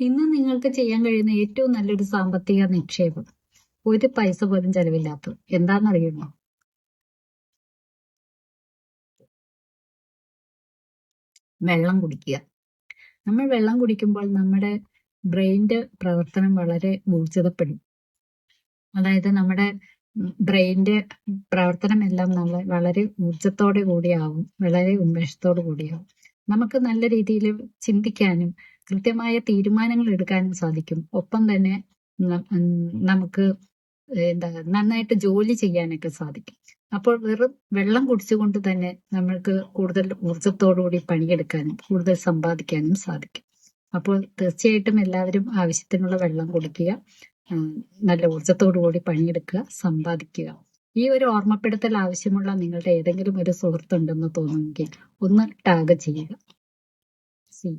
ഇന്ന് നിങ്ങൾക്ക് ചെയ്യാൻ കഴിയുന്ന ഏറ്റവും നല്ലൊരു സാമ്പത്തിക നിക്ഷേപം. ഒരു പൈസ പോലും ചെലവില്ലാത്തത് എന്താണെന്നറിയുമോ? വെള്ളം കുടിക്കുക. നമ്മൾ വെള്ളം കുടിക്കുമ്പോൾ നമ്മുടെ ബ്രെയിന്റെ പ്രവർത്തനം വളരെ ഊർജിതപ്പെടും അതായത് നമ്മുടെ ബ്രെയിന്റെ പ്രവർത്തനം എല്ലാം നമ്മൾ വളരെ ഊർജത്തോടെ കൂടിയാവും വളരെ ഉന്മേഷത്തോടു കൂടിയാവും. നമുക്ക് നല്ല രീതിയിൽ ചിന്തിക്കാനും കൃത്യമായ തീരുമാനങ്ങൾ എടുക്കാനും സാധിക്കും. ഒപ്പം തന്നെ നമുക്ക് എന്താ നന്നായിട്ട് ജോലി ചെയ്യാനൊക്കെ സാധിക്കും. അപ്പോൾ വെറും വെള്ളം കുടിച്ചുകൊണ്ട് തന്നെ നമ്മൾക്ക് കൂടുതൽ ഊർജത്തോടുകൂടി പണിയെടുക്കാനും കൂടുതൽ സമ്പാദിക്കാനും സാധിക്കും. അപ്പോൾ തീർച്ചയായിട്ടും എല്ലാവരും ആവശ്യത്തിനുള്ള വെള്ളം കുടിക്കുക നല്ല ഊർജത്തോടു കൂടി പണിയെടുക്കുക സമ്പാദിക്കുക. ഈ ഒരു ഓർമ്മപ്പെടുത്തൽ ആവശ്യമുള്ള നിങ്ങളുടെ ഏതെങ്കിലും ഒരു സുഹൃത്തുണ്ടെന്ന് തോന്നുമെങ്കിൽ ഒന്ന് ടാഗ് ചെയ്യുക. you.